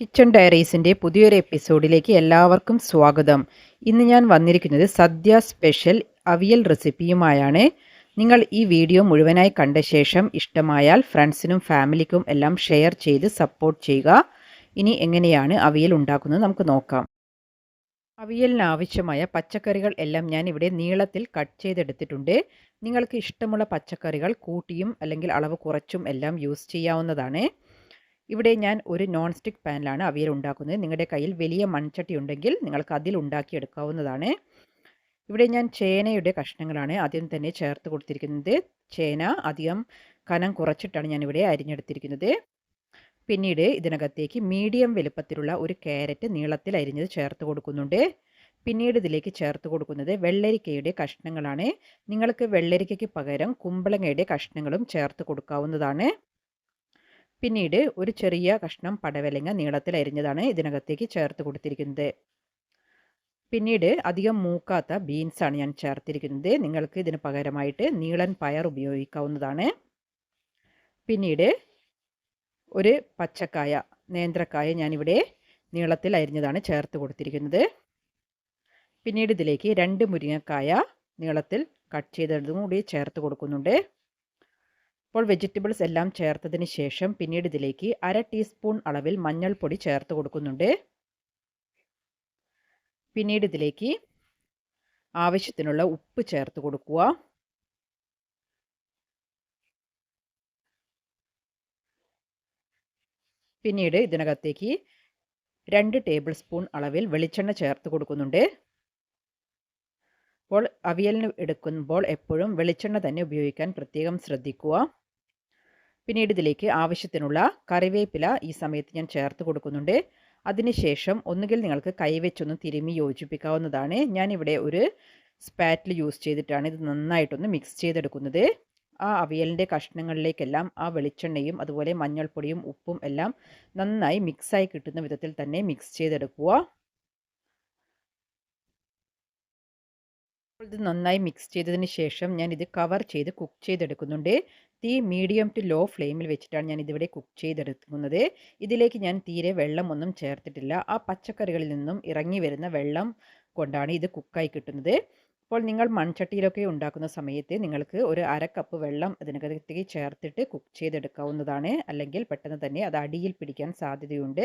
Kitchen ഡയറീസിന്റെ പുതിയൊരു എപ്പിസോഡിലേക്ക് എല്ലാവർക്കും സ്വാഗതം. ഇന്ന് ഞാൻ വന്നിരിക്കുന്നത് സദ്യ സ്പെഷ്യൽ അവിയൽ റെസിപ്പിയുമായാണ്. നിങ്ങൾ ഈ വീഡിയോ മുഴുവനായി കണ്ട ശേഷം ഇഷ്ടമായാൽ ഫ്രണ്ട്സിനും ഫാമിലിക്കും എല്ലാം ഷെയർ ചെയ്ത് സപ്പോർട്ട് ചെയ്യുക. ഇനി എങ്ങനെയാണ് അവിയൽ ഉണ്ടാക്കുന്നത് നമുക്ക് നോക്കാം. അവിയലിന് ആവശ്യമായ പച്ചക്കറികൾ എല്ലാം ഞാൻ ഇവിടെ നീളത്തിൽ കട്ട് ചെയ്തെടുത്തിട്ടുണ്ട്. നിങ്ങൾക്ക് ഇഷ്ടമുള്ള പച്ചക്കറികൾ കൂട്ടിയും അല്ലെങ്കിൽ അളവ് കുറച്ചും എല്ലാം യൂസ് ചെയ്യാവുന്നതാണ്. ഇവിടെ ഞാൻ ഒരു നോൺ സ്റ്റിക്ക് പാനിലാണ് അവിയൽ ഉണ്ടാക്കുന്നത്. നിങ്ങളുടെ കയ്യിൽ വലിയ മൺചട്ടി ഉണ്ടെങ്കിൽ നിങ്ങൾക്ക് അതിൽ ഉണ്ടാക്കിയെടുക്കാവുന്നതാണ്. ഇവിടെ ഞാൻ ചേനയുടെ കഷ്ണങ്ങളാണ് ആദ്യം തന്നെ ചേർത്ത് കൊടുത്തിരിക്കുന്നത്. ചേന അധികം കനം കുറച്ചിട്ടാണ് ഞാൻ ഇവിടെ അരിഞ്ഞെടുത്തിരിക്കുന്നത്. പിന്നീട് ഇതിനകത്തേക്ക് മീഡിയം വലുപ്പത്തിലുള്ള ഒരു ക്യാരറ്റ് നീളത്തിൽ അരിഞ്ഞത് ചേർത്ത് കൊടുക്കുന്നുണ്ട്. പിന്നീട് ഇതിലേക്ക് ചേർത്ത് കൊടുക്കുന്നത് വെള്ളരിക്കയുടെ കഷ്ണങ്ങളാണ്. നിങ്ങൾക്ക് വെള്ളരിക്കയ്ക്ക് പകരം കുമ്പളങ്ങയുടെ കഷ്ണങ്ങളും ചേർത്ത് കൊടുക്കാവുന്നതാണ്. പിന്നീട് ഒരു ചെറിയ കഷ്ണം പടവലങ്ങ നീളത്തിൽ അരിഞ്ഞതാണ് ഇതിനകത്തേക്ക് ചേർത്ത് കൊടുത്തിരിക്കുന്നത്. പിന്നീട് അധികം മൂക്കാത്ത ബീൻസാണ് ഞാൻ ചേർത്തിരിക്കുന്നത്. നിങ്ങൾക്ക് ഇതിന് പകരമായിട്ട് നീളൻ പയർ ഉപയോഗിക്കാവുന്നതാണ്. പിന്നീട് ഒരു പച്ചക്കായ നേന്ത്രക്കായ ഞാനിവിടെ നീളത്തിൽ അരിഞ്ഞതാണ് ചേർത്ത് കൊടുത്തിരിക്കുന്നത്. പിന്നീട് ഇതിലേക്ക് രണ്ട് മുരിങ്ങക്കായ നീളത്തിൽ കട്ട് ചെയ്തതും കൂടി ചേർത്ത് കൊടുക്കുന്നുണ്ട്. അപ്പോൾ വെജിറ്റബിൾസ് എല്ലാം ചേർത്തതിന് ശേഷം പിന്നീട് ഇതിലേക്ക് അര ടീസ്പൂൺ അളവിൽ മഞ്ഞൾപ്പൊടി ചേർത്ത് കൊടുക്കുന്നുണ്ട്. പിന്നീട് ഇതിലേക്ക് ആവശ്യത്തിനുള്ള ഉപ്പ് ചേർത്ത് കൊടുക്കുക. പിന്നീട് ഇതിനകത്തേക്ക് രണ്ട് ടേബിൾ സ്പൂൺ അളവിൽ വെളിച്ചെണ്ണ ചേർത്ത് കൊടുക്കുന്നുണ്ട്. അപ്പോൾ അവിയലിന് എടുക്കുമ്പോൾ എപ്പോഴും വെളിച്ചെണ്ണ തന്നെ ഉപയോഗിക്കാൻ പ്രത്യേകം ശ്രദ്ധിക്കുക. പിന്നീട് ഇതിലേക്ക് ആവശ്യത്തിനുള്ള കറിവേപ്പില ഈ സമയത്ത് ഞാൻ ചേർത്ത് കൊടുക്കുന്നുണ്ട്. അതിനുശേഷം ഒന്നുകിൽ നിങ്ങൾക്ക് കൈവച്ചൊന്ന് തിരുമി യോജിപ്പിക്കാവുന്നതാണ്. ഞാനിവിടെ ഒരു സ്പാറ്റിൽ യൂസ് ചെയ്തിട്ടാണ് ഇത് നന്നായിട്ടൊന്ന് മിക്സ് ചെയ്തെടുക്കുന്നത്. ആ അവിയലിന്റെ കഷ്ണങ്ങളിലേക്കെല്ലാം ആ വെളിച്ചെണ്ണയും അതുപോലെ മഞ്ഞൾപ്പൊടിയും ഉപ്പും എല്ലാം നന്നായി മിക്സായി കിട്ടുന്ന വിധത്തിൽ തന്നെ മിക്സ് ചെയ്തെടുക്കുക. ഇത് നന്നായി മിക്സ് ചെയ്തതിന് ശേഷം ഞാൻ ഇത് കവർ ചെയ്ത് കുക്ക് ചെയ്തെടുക്കുന്നുണ്ട്. തീ മീഡിയം ടു ലോ ഫ്ലെയിമിൽ വെച്ചിട്ടാണ് ഞാൻ ഇതിവിടെ കുക്ക് ചെയ്തെടുക്കുന്നത്. ഇതിലേക്ക് ഞാൻ തീരെ വെള്ളമൊന്നും ചേർത്തിട്ടില്ല. ആ പച്ചക്കറികളിൽ നിന്നും ഇറങ്ങി വരുന്ന വെള്ളം കൊണ്ടാണ് ഇത് കുക്കായി കിട്ടുന്നത്. അപ്പോൾ നിങ്ങൾ മൺചട്ടിയിലൊക്കെ ഉണ്ടാക്കുന്ന സമയത്ത് നിങ്ങൾക്ക് ഒരു അര കപ്പ് വെള്ളം അതിനകത്തേക്ക് ചേർത്തിട്ട് കുക്ക് ചെയ്തെടുക്കാവുന്നതാണ്. അല്ലെങ്കിൽ പെട്ടെന്ന് തന്നെ അത് അടിയിൽ പിടിക്കാൻ സാധ്യതയുണ്ട്.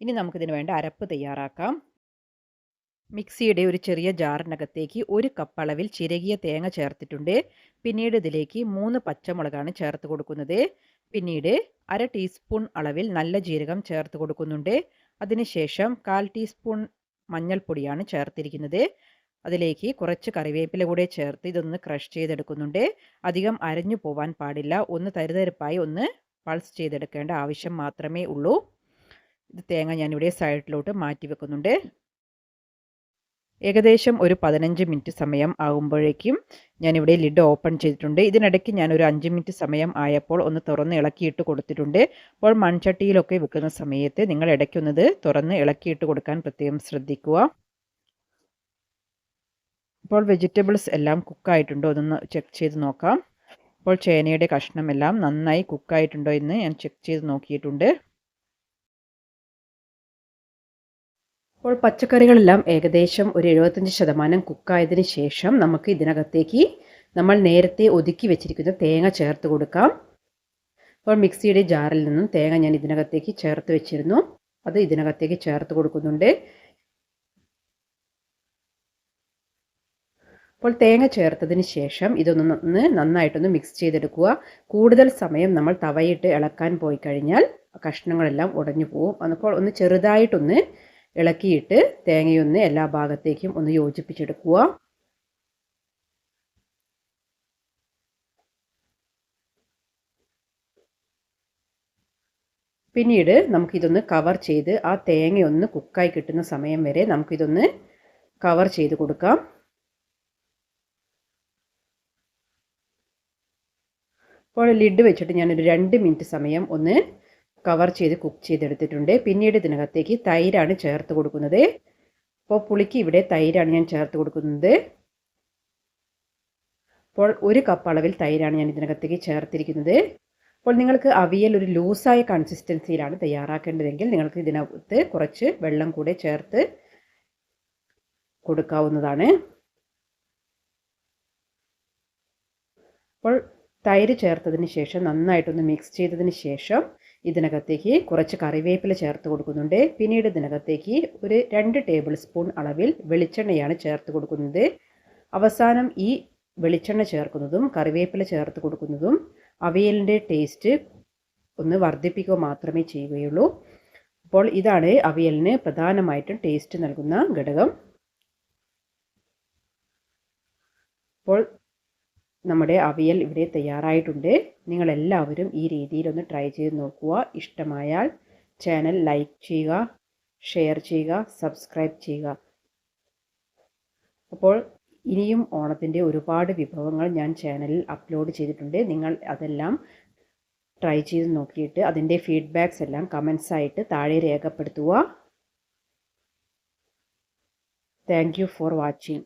ഇനി നമുക്കിതിന് വേണ്ട അരപ്പ് തയ്യാറാക്കാം. മിക്സിയുടെ ഒരു ചെറിയ ജാറിനകത്തേക്ക് ഒരു കപ്പ് അളവിൽ ചിരകിയ തേങ്ങ ചേർത്തിട്ടുണ്ട്. പിന്നീട് ഇതിലേക്ക് മൂന്ന് പച്ചമുളകാണ് ചേർത്ത് കൊടുക്കുന്നത്. പിന്നീട് അര ടീസ്പൂൺ അളവിൽ നല്ല ജീരകം ചേർത്ത് കൊടുക്കുന്നുണ്ട്. അതിനുശേഷം കാൽ ടീസ്പൂൺ മഞ്ഞൾപ്പൊടിയാണ് ചേർത്തിരിക്കുന്നത്. അതിലേക്ക് കുറച്ച് കറിവേപ്പില കൂടെ ചേർത്ത് ഇതൊന്ന് ക്രഷ് ചെയ്തെടുക്കുന്നുണ്ട്. അധികം അരഞ്ഞു പോവാൻ പാടില്ല. ഒന്ന് തരുതരുപ്പായി ഒന്ന് പൾസ് ചെയ്തെടുക്കേണ്ട ആവശ്യം മാത്രമേ ഉള്ളൂ. ഇത് തേങ്ങ ഞാനിവിടെ സൈഡിലോട്ട് മാറ്റി വെക്കുന്നുണ്ട് ഏകദേശം ഒരു പതിനഞ്ച് മിനിറ്റ് സമയം ആകുമ്പോഴേക്കും ഞാനിവിടെ ലിഡ് ഓപ്പൺ ചെയ്തിട്ടുണ്ട്. ഇതിനിടയ്ക്ക് ഞാൻ ഒരു അഞ്ച് മിനിറ്റ് സമയം ആയപ്പോൾ ഒന്ന് തുറന്ന് ഇളക്കിയിട്ട് കൊടുത്തിട്ടുണ്ട്. അപ്പോൾ മൺചട്ടിയിലൊക്കെ വെക്കുന്ന സമയത്ത് നിങ്ങൾ ഇടയ്ക്കൊന്നത് തുറന്ന് ഇളക്കിയിട്ട് കൊടുക്കാൻ പ്രത്യേകം ശ്രദ്ധിക്കുക. ഇപ്പോൾ വെജിറ്റബിൾസ് എല്ലാം കുക്കായിട്ടുണ്ടോ. അതൊന്ന് ചെക്ക് ചെയ്ത് നോക്കാം. അപ്പോൾ ചേനയുടെ കഷ്ണമെല്ലാം നന്നായി കുക്കായിട്ടുണ്ടോ എന്ന് ഞാൻ ചെക്ക് ചെയ്ത് നോക്കിയിട്ടുണ്ട്. അപ്പോൾ പച്ചക്കറികളെല്ലാം ഏകദേശം ഒരു എഴുപത്തഞ്ച് ശതമാനം കുക്കായതിന് ശേഷം നമുക്ക് ഇതിനകത്തേക്ക് നമ്മൾ നേരത്തെ ഒതുക്കി വെച്ചിരിക്കുന്ന തേങ്ങ ചേർത്ത് കൊടുക്കാം. അപ്പോൾ മിക്സിയുടെ ജാറിൽ നിന്നും തേങ്ങ ഞാൻ ഇതിനകത്തേക്ക് ചേർത്ത് വെച്ചിരുന്നു. അത് ഇതിനകത്തേക്ക് ചേർത്ത് കൊടുക്കുന്നുണ്ട്. അപ്പോൾ തേങ്ങ ചേർത്തതിന് ശേഷം ഇതൊന്ന് നന്നായിട്ടൊന്ന് മിക്സ് ചെയ്തെടുക്കുക. കൂടുതൽ സമയം നമ്മൾ തവയിട്ട് ഇളക്കാൻ പോയി കഴിഞ്ഞാൽ കഷ്ണങ്ങളെല്ലാം ഉടഞ്ഞു പോകും അപ്പോൾ ഒന്ന് ചെറുതായിട്ടൊന്ന് ഇളക്കിയിട്ട് തേങ്ങയൊന്ന് എല്ലാ ഭാഗത്തേക്കും ഒന്ന് യോജിപ്പിച്ചെടുക്കുക. പിന്നീട് നമുക്കിതൊന്ന് കവർ ചെയ്ത് ആ തേങ്ങയൊന്ന് കുക്കായി കിട്ടുന്ന സമയം വരെ നമുക്കിതൊന്ന് കവർ ചെയ്ത് കൊടുക്കാം. അപ്പോൾ ലിഡ് വെച്ചിട്ട് ഞാനൊരു രണ്ട് മിനിറ്റ് സമയം ഒന്ന് കവർ ചെയ്ത് കുക്ക് ചെയ്തെടുത്തിട്ടുണ്ട്. പിന്നീട് ഇതിനകത്തേക്ക് തൈരാണ് ചേർത്ത് കൊടുക്കുന്നത്. അപ്പോൾ പുളിക്ക് ഇവിടെ തൈരാണ് ഞാൻ ചേർത്ത് കൊടുക്കുന്നത്. അപ്പോൾ ഒരു കപ്പ് അളവിൽ തൈരാണ് ഞാൻ ഇതിനകത്തേക്ക് ചേർത്തിരിക്കുന്നത്. അപ്പോൾ നിങ്ങൾക്ക് അവിയൽ ഒരു ലൂസായ കൺസിസ്റ്റൻസിയിലാണ് തയ്യാറാക്കേണ്ടതെങ്കിൽ നിങ്ങൾക്ക് ഇതിനകത്ത് കുറച്ച് വെള്ളം കൂടെ ചേർത്ത് കൊടുക്കാവുന്നതാണ്. അപ്പോൾ തൈര് ചേർത്തതിന് ശേഷം നന്നായിട്ടൊന്ന് മിക്സ് ചെയ്തതിന് ശേഷം ഇതിനകത്തേക്ക് കുറച്ച് കറിവേപ്പില ചേർത്ത് കൊടുക്കുന്നുണ്ട്. പിന്നീട് ഇതിനകത്തേക്ക് ഒരു രണ്ട് ടേബിൾ സ്പൂൺ അളവിൽ വെളിച്ചെണ്ണയാണ് ചേർത്ത് കൊടുക്കുന്നത്. അവസാനം ഈ വെളിച്ചെണ്ണ ചേർക്കുന്നതും കറിവേപ്പില ചേർത്ത് കൊടുക്കുന്നതും അവിയലിന്റെ ടേസ്റ്റ് ഒന്ന് വർദ്ധിപ്പിക്കുക മാത്രമേ ചെയ്യുകയുള്ളൂ. അപ്പോൾ ഇതാണ് അവിയലിന് പ്രധാനമായിട്ടും ടേസ്റ്റ് നൽകുന്ന ഘടകം. അപ്പോൾ നമ്മുടെ അവിയൽ ഇവിടെ തയ്യാറായിട്ടുണ്ട്. നിങ്ങളെല്ലാവരും ഈ രീതിയിലൊന്ന് ട്രൈ ചെയ്ത് നോക്കുക. ഇഷ്ടമായാൽ ചാനൽ ലൈക്ക് ചെയ്യുക ഷെയർ ചെയ്യുക സബ്സ്ക്രൈബ് ചെയ്യുക. അപ്പോൾ ഇനിയും ഓണത്തിന്റെ ഒരുപാട് വിഭവങ്ങൾ ഞാൻ ചാനലിൽ അപ്ലോഡ് ചെയ്തിട്ടുണ്ട്. നിങ്ങൾ അതെല്ലാം ട്രൈ ചെയ്ത് നോക്കിയിട്ട് അതിന്റെ ഫീഡ്ബാക്സ് എല്ലാം കമൻസ് ആയിട്ട് താഴെ രേഖപ്പെടുത്തുക. Thank for watching